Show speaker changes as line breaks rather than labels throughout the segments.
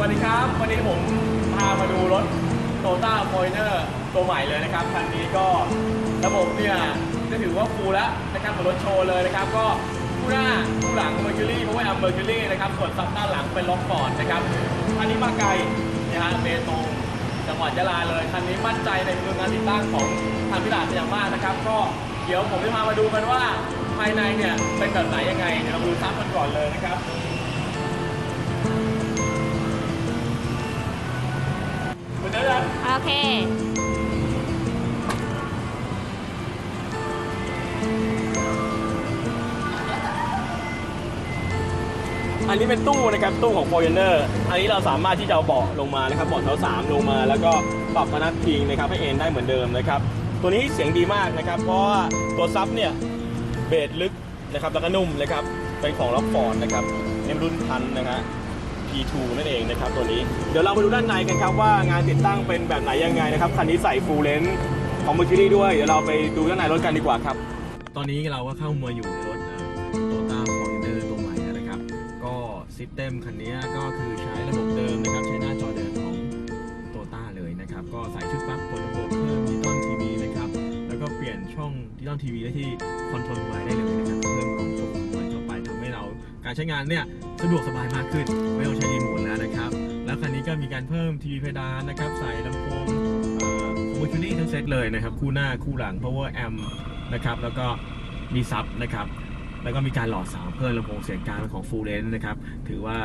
วัสดีครับ วันนี้ผมพามาดูรถ t o ต้า f o r t u n e r ตัวใหม่เลยนะครับ คันนี้ก็ระบบเนี่ยจะถือว่าฟูลแล้วนะครับเหมือนรถโชว์เลยนะครับ ก็คู่หน้าคู่หลัง Mercury เพราะว่า Mercury นะครับ ส่วนซับด้านหลังเป็นล็อกฟอร์ดนะครับคันนี้มาไกลนะฮะเบตงจังหวัดยะลาเลย คันนี้มั่นใจในมืองานติดตั้งของทางพิลาเป็นอย่างมากนะครับ ก็เดี๋ยวผมจะพามาดูกันว่าภายในเนี่ยเป็นแบบไหนยังไง เดี๋ยวเราดูซับกันก่อนเลยนะครับ เค อันนี้เป็นตู้นะครับตู้ของ f o r t u n e r อันนี้เราสามารถที่จะเอาเบาะลงมานะครับเบาะแถวสามลงมา แล้วก็ปรับพนักพิงนะครับให้เอนได้เหมือนเดิมนะครับ ตัวนี้เสียงดีมากนะครับ เพราะว่าตัวซับเนี่ยเบสลึกนะครับแล้วก็นุ่มนะครับเป็นของล็อกฟอร์ดนะครับในรุ่นพันนะฮะ P2 นั่นเองนะครับตัวนี้ เดี๋ยวเรามาดูด้านในกันครับว่างานติดตั้งเป็นแบบไหนยังไงนะครับคันนี้ใส่ฟูลเลนของ Mercury ด้วยเดี๋ยวเราไปดูด้านในรถกันดีกว่าครับ ตอนนี้เราก็เข้ามาอยู่ในรถโตต้าฟอร์จูเนอร์ตัวใหม่นะครับ ก็ซิสเต็มคันนี้ก็คือใช้ระบบเดิมนะครับ ใช้หน้าจอเดิมของโตต้าเลยนะครับ ก็ใส่ชุดปลั๊กกดระบบเพิ่มดิจิตอลทีวีนะครับ แล้วก็เปลี่ยนช่องดิจิตอลทีวีได้ที่คอนโทรลไว้ได้เลยนะครับเพิ่มกล่องควบคุ การใช้งานเนี่ยสะดวกสบายมากขึ้น ไม่ต้องใช้รีโมทแล้วนะครับ แล้วคันนี้ก็มีการเพิ่มทีวีเพดานนะครับ ใส่ลำโพงโมชูรี่ทั้งเซตเลยนะครับ คู่หน้าคู่หลัง power amp นะครับ แล้วก็มีซับนะครับ แล้วก็มีการหลอเสาเพิ่มลำโพงเสียงกลางของ full range นะครับ ถือว่า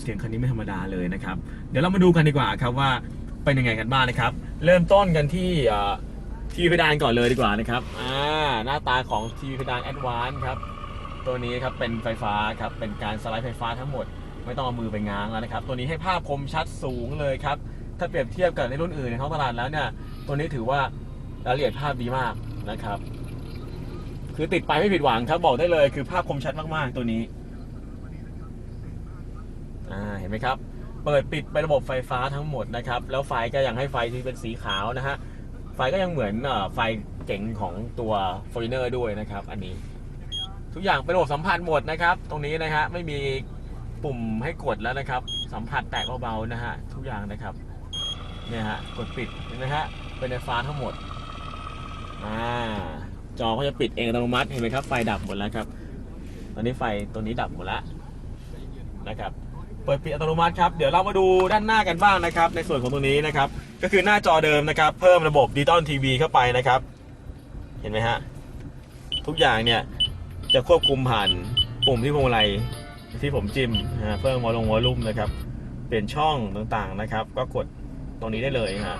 เสียงคันนี้ไม่ธรรมดาเลยนะครับ เดี๋ยวเรามาดูกันดีกว่าครับว่าเป็นยังไงกันบ้างนะครับ เริ่มต้นกันที่อ่อทีวีเพดานก่อนเลยดีกว่านะครับ อ่า หน้าตาของทีวีเพดาน Advance ครับ ตัวนี้ครับเป็นไฟฟ้าครับเป็นการสไลด์ไฟฟ้าทั้งหมด ไม่ต้องเอามือไปง้างแล้วนะครับ ตัวนี้ให้ภาพคมชัดสูงเลยครับถ้าเปรียบเทียบกับในรุ่นอื่นในท้องตลาดแล้วเนี่ยตัวนี้ถือว่ารายละเอียดภาพดีมากนะครับ คือติดไปไม่ผิดหวังครับบอกได้เลย คือภาพคมชัดมากๆตัวนี้อ่าเห็นไหมครับ เปิดปิดเป็นระบบไฟฟ้าทั้งหมดนะครับ แล้วไฟก็ยังให้ไฟที่เป็นสีขาวนะฮะไฟก็ยังเหมือนไฟเก๋งของตัว f o r t u n e r ด้วยนะครับ อันนี้ ทุกอย่างเป็นระบบสัมผัสหมดนะครับ ตรงนี้นะฮะไม่มีปุ่มให้กดแล้วนะครับ สัมผัสแตะเบาๆนะฮะทุกอย่างนะครับเนี่ยฮะกดปิดเห็นไหมฮะเป็นไฟฟ้าทั้งหมดอ่าจอก็จะปิดเองอัตโนมัติเห็นไหมครับไฟดับหมดแล้วครับ ตอนนี้ไฟตัวนี้ดับหมดแล้วนะครับ เปิดปิดอัตโนมัติครับเดี๋ยวเรามาดูด้านหน้ากันบ้างนะครับ ในส่วนของตรงนี้นะครับ ก็คือหน้าจอเดิมนะครับ เพิ่มระบบดิจิตอลทีวีเข้าไปนะครับ เห็นไหมฮะทุกอย่างเนี่ย จะควบคุมผ่านปุ่มที่พวงมาลัยที่ผมจิ้มนะฮะเพิ่มวอลงวอลลุ่มนะครับ เปลี่ยนช่องต่างๆนะครับ ก็กดตรงนี้ได้เลยฮะ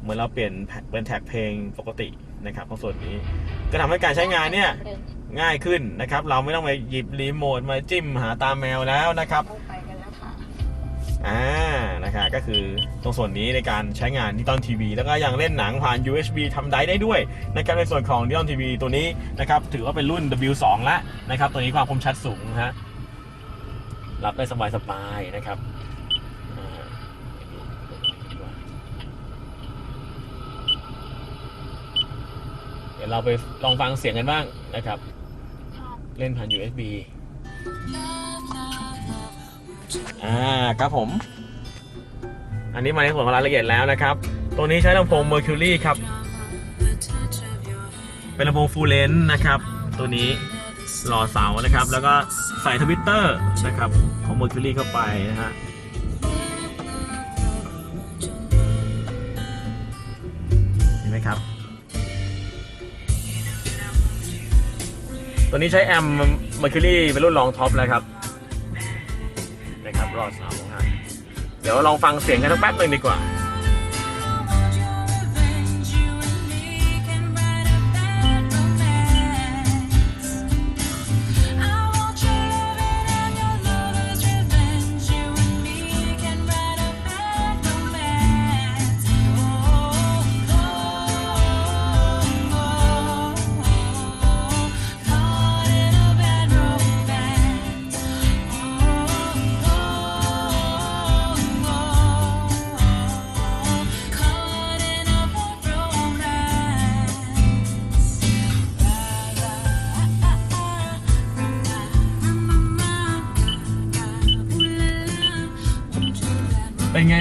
เหมือนเราเปลี่ยนเป็นแท็กเพลงปกตินะครับของส่วนนี้ก็ทำให้การใช้งานเนี่ยง่ายขึ้นนะครับ เราไม่ต้องไปหยิบรีโมทมาจิ้มหาตามแมวแล้วนะครับ
ไปกันแล้วค่ะ
อ่า นะครับก็คือตรงส่วนนี้ในการใช้งานดิจิตอลทีวีแล้วก็ยังเล่นหนังผ่าน USB ทำได้ได้ด้วยนะครับในส่วนของดิจิตอลทีวีตัวนี้นะครับถือว่าเป็นรุ่น W2 แล้วนะครับตัวนี้ความคมชัดสูงฮะรับได้สบายๆนะครับเดี๋ยวเราไปลองฟังเสียงกันบ้างนะครับ เล่นผ่าน USB อ่าครับผม อันนี้มาในส่วนของรายละเอียดแล้วนะครับ ตัวนี้ใช้ลำโพง Mercury ครับ เป็นลำโพง full length นะครับ ตัวนี้หล่อเสานะครับ แล้วก็ใส่ทวิตเตอร์นะครับของ Mercury เข้าไปนะฮะเห็นไหมครับ ตัวนี้ใช้แอม Mercury เป็นรุ่นรองท็อปแล้วครับ นะครับรอดเสาฮะ เดี๋ยวลองฟังเสียงกันสักแป๊บหนึ่งดีกว่า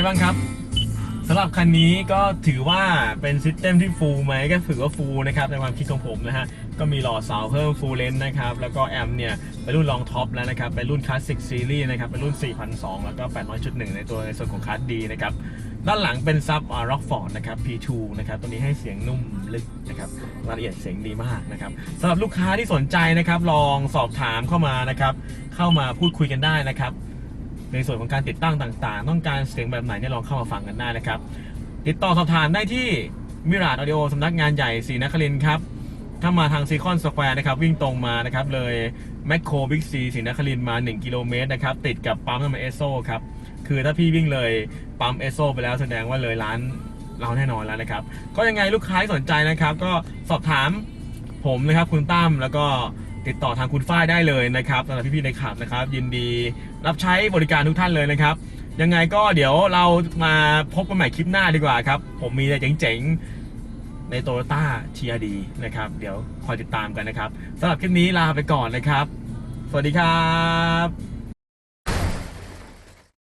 บ้างครับสำหรับคันนี้ก็ถือว่าเป็นซิสเต็มที่ฟูลไหมก็ถือว่าฟูลนะครับในความคิดของผมนะฮะ ก็มีหลอดเสาเพิ่มฟูลเลนนะครับ แล้วก็แอมป์เนี่ยเป็นรุ่นลองท็อปแล้วนะครับ เป็นรุ่นคลาสสิกซีรีส์นะครับ เป็นรุ่น4,200แล้วก็ 800.1 ในตัวในส่วนของคลาสดีนะครับ ด้านหลังเป็นซับร็อกฟอร์ดนะครับ P2 นะครับ ตัวนี้ให้เสียงนุ่มลึกนะครับรายละเอียดเสียงดีมากนะครับสำหรับลูกค้าที่สนใจนะครับ ลองสอบถามเข้ามานะครับ เข้ามาพูดคุยกันได้นะครับ ในส่วนของการติดตั้งต่างๆ ต้องการเสียงแบบไหนเนี่ยลองเข้ามาฟังกันได้นะครับ ติดต่อสอบถามได้ที่มิราดออดิโอสำนักงานใหญ่ศรีนครินทร์ครับ ถ้ามาทางซีคอนสแควร์นะครับ วิ่งตรงมานะครับ เลยแมคโครบิ๊กซีศรีนครินทร์มา 1 กิโลเมตรนะครับ ติดกับปั๊มน้ำมันเอสโซครับ คือถ้าพี่วิ่งเลยปั๊มเอสโซไปแล้วแสดงว่าเลยร้านเราแน่นอนแล้วนะครับ ก็ยังไงลูกค้าสนใจนะครับ ก็สอบถามผมนะครับคุณตั้มแล้วก็ ติดต่อทางคุณฝ้ายได้เลยนะครับสำหรับพี่ๆในขับนะครับ ยินดีรับใช้บริการทุกท่านเลยนะครับ ยังไงก็เดี๋ยวเรามาพบกันใหม่คลิปหน้าดีกว่าครับ ผมมีอะไรเจ๋งๆ ในโตโยต้า TRD นะครับ เดี๋ยวคอยติดตามกันนะครับสำหรับคลิปนี้ลาไปก่อนนะครับ สวัสดีครับ